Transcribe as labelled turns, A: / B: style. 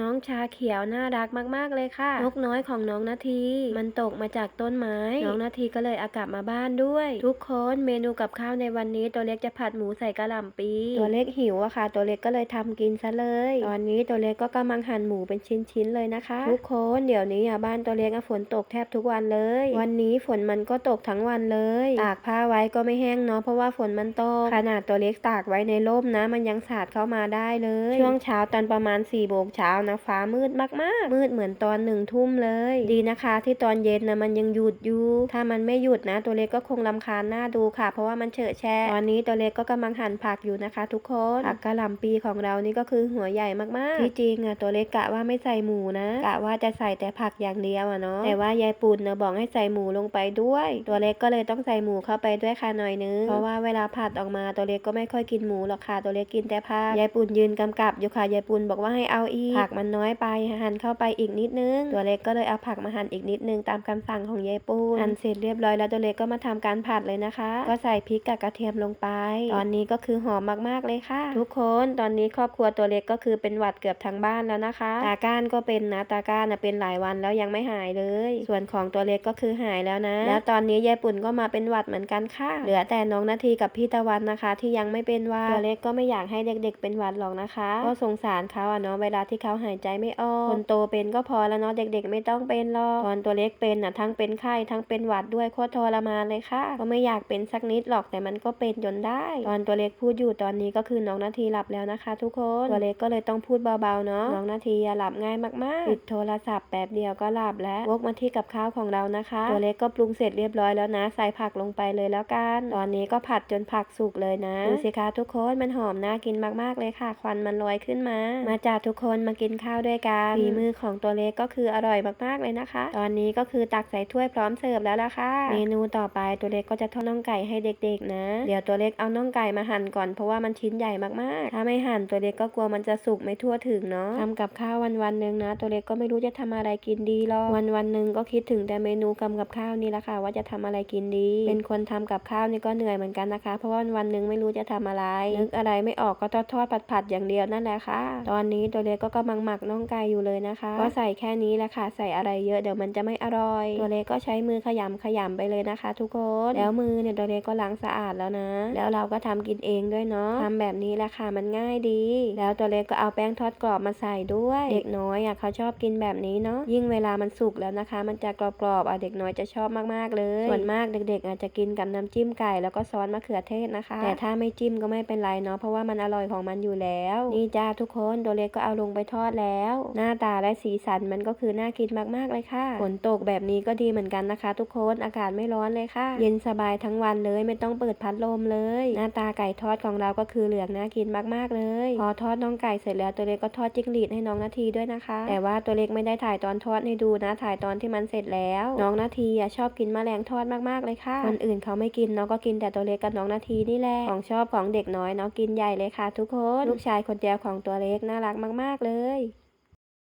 A: น้องชาเขียวน่ารักมากๆเลยค่ะ นกน้อยของน้องนาที มันตกมาจากต้นไม้ น้องนาทีก็เลยเอากลับมาบ้านด้วย ทุกคนเมนูกับข้าวในวันนี้ตัวเล็กจะผัดหมูใส่กะหล่ำปี ตัวเล็กหิวอะค่ะ ตัวเล็กก็เลยทำกินซะเลย ตอนนี้ตัวเล็กก็กำลังหั่นหมูเป็นชิ้นๆเลยนะคะ ทุกคนเดี๋ยวนี้อะบ้านตัวเล็กอะฝนตกแทบทุกวันเลย วันนี้ฝนมันก็ตกทั้งวันเลยตากผ้าไว้ก็ไม่แห้งเนาะเพราะว่าฝนมันตกขนาดตัวเล็กตากไว้ในร่มนะ มันยังสาดเข้ามาได้เลย ช่วงเช้าตอนประมาณ4ี่โมงเช้านะฟ้ามืดมากๆ มืดเหมือนตอนหนึ่งทุ่มเลย ดีนะคะ ที่ตอนเย็นนะมันยังหยุดอยู่ ถ้ามันไม่หยุดนะ ตัวเล็กก็คงลำคาญหน้าดูค่ะ เพราะว่ามันเฉอะแช่ตอนนี้ตัวเล็กก็กำลังหั่นผักอยู่นะคะ ทุกคนผักกะหล่ำปีของเรานี่ก็คือหัวใหญ่มากๆ ที่จริงอะตัวเล็กกะว่าไม่ใส่หมูนะกะว่าจะใส่แต่ผักอย่างเดียวอะเนาะแต่ว่ายายปุ่นเนะบอกให้ใส่หมูลงไปด้วย ตัวเล็กก็เลยต้องใส่หมูเข้าไปด้วยค่ะหน่อยนึงเพราะว่าเวลาผัดออกมาตัวเล็กก็ไม่ค่อยกินหมูหรอกค่ะตัวเล็กกินแต่ผักยายปุ่นยืนกำกับอยู่ค่ะยายปุ่นบอกว่าให้เอาอีกผักมันน้อยไปหั่นเข้าไปอีกนิดนึง ตัวเล็กก็เลยเอาผักมาหั่นอีกนิดนึงตามคำสั่งของยายปุ่นหั่นเสร็จเรียบร้อยแล้วตัวเล็กก็มาทำการผัดเลยนะคะ ก็ใส่พริกกับกระเทียมลงไป ตอนนี้ก็คือหอมมากๆเลยค่ะ ทุกคนตอนนี้ครอบครัวตัวเล็กก็คือเป็นหวัดเกือบทั้งบ้านแล้วนะคะ ตาก้านก็เป็นนะตาก้านเป็นหลายวันแล้วยังไม่หายเลย ส่วนของตัวเล็กก็คือหายแล้วนะ แล้วตอนนี้ยายปุ่นก็มาเป็นหวัดเหมือนกันค่ะ เหลือแต่น้องนาทีกับพี่ตะวันนะคะ ที่ยังไม่เป็นวัดตัวเล็กก็ไม่อยากให้เด็ก ๆ เป็นหวัดหรอกนะคะ ก็สงสารเขาอะเนาะเวลาที่เขาหายใจไม่ออกคนโตเป็นก็พอแล้วเนาะเด็ก ๆ ไม่ต้องเป็นหรอกตอนตัวเล็กเป็นน่ะทั้งเป็นไข้ทั้งเป็นหวัดด้วยโคตรทรมานเลยค่ะก็ไม่อยากเป็นสักนิดหรอกแต่มันก็เป็นจนได้ ตอนตัวเล็กพูดอยู่ตอนนี้ก็คือน้องนาทีหลับแล้วนะคะ ทุกคนตัวเล็กก็เลยต้องพูดเบาๆเนาะน้องนาทีหลับง่ายมากๆปิดโทรศัพท์แป๊บเดียวก็หลับแล้ววกมาที่กับข้าวของเรานะคะ ตัวเล็กก็ปรุงเสร็จเรียบร้อยแล้วนะใส่ผักลงไปเลยแล้วกันตอนนี้ก็ผัดจนผักสุกเลยนะดูสิคะทุกคนมันหอมน่ากินมากๆเลยค่ะ ควันมันลอยขึ้นมา มาจากทุกคนมากินินข้าวด้วยกันฝีมือของตัวเล็กก็คืออร่อยมากๆเลยนะคะ ตอนนี้ก็คือตักใส่ถ้วยพร้อมเสิร์ฟแล้วล่ะค่ะ เมนูต่อไปตัวเล็กก็จะทอดน่องไก่ให้เด็กๆ นะ เดี๋ยวตัวเล็กเอาน่องไก่มาหั่นก่อนเพราะว่ามันชิ้นใหญ่มากๆ ถ้าไม่หั่นตัวเล็กก็กลัวมันจะสุกไม่ทั่วถึงเนาะทำกับข้าววันวันๆหนึ่งนะ ตัวเล็กก็ไม่รู้จะทำอะไรกินดีหรอกวันวันๆหนึ่งก็คิดถึงแต่เมนูกำกับข้าวนี่แหละค่ะ ว่าจะทำอะไรกินดี เป็นคนทำกับข้าวนี่ก็เหนื่อยเหมือนกันนะคะ เพราะว่าวันๆหนึ่งไม่รู้จะทำอะไรนึกอะไรไม่ออกก็ทอดทอดผัดผัดอย่างเดียวนั่นแหละค่ะ ตอนนี้ตัวเล็กก็กำลังหมักน่องไก่อยู่เลยนะคะ ก็ใส่แค่นี้แหละค่ะ ใส่อะไรเยอะเดี๋ยวมันจะไม่อร่อย ตัวเล็กก็ใช้มือขยำขยำไปเลยนะคะ ทุกคน แล้วมือเนี่ยตัวเล็กก็ล้างสะอาดแล้วนะ แล้วเราก็ทำกินเองด้วยเนาะทำแบบนี้แหละค่ะมันง่ายดี แล้วตัวเล็กก็เอาแป้งทอดกรอบมาใส่ด้วย เด็กน้อยอะเขาชอบกินแบบนี้เนาะยิ่งเวลามันสุกแล้วนะคะ มันจะกรอบๆอะเด็กน้อยจะชอบมากๆเลย ส่วนมากเด็กๆ อาจจะกินกับน้ำจิ้มไก่แล้วก็ซอสมะเขือเทศนะคะ แต่ถ้าไม่จิ้มก็ไม่เป็นไรเนาะเพราะว่ามันอร่อยของมันอยู่แล้ว นี่จ้าทุกคนตัวเล็กก็เอาลงไปทอดแล้ว หน้าตาและสีสันมันก็คือน่ากินมากๆเลยค่ะ ฝนตกแบบนี้ก็ดีเหมือนกันนะคะ ทุกคนอากาศไม่ร้อนเลยค่ะ เย็นสบายทั้งวันเลยไม่ต้องเปิดพัดลมเลย หน้าตาไก่ทอดของเราก็คือเหลืองน่ากินมากๆเลย พอทอดน้องไก่เสร็จแล้วตัวเล็กก็ทอดจิ้งหรีดให้น้องนาทีด้วยนะคะ แต่ว่าตัวเล็กไม่ได้ถ่ายตอนทอดให้ดูนะถ่ายตอนที่มันเสร็จแล้ว น้องนาทีอะชอบกินแมลงทอดมากๆเลยค่ะคนอื่นเขาไม่กินเนาะก็กินแต่ตัวเล็กกับน้องนาทีนี่แหละของชอบของเด็กน้อยเนาะกินใหญ่เลยค่ะ ทุกคนลูกชายคนเดียวของตัวเล็กน่ารักมาก ๆ เลย তাই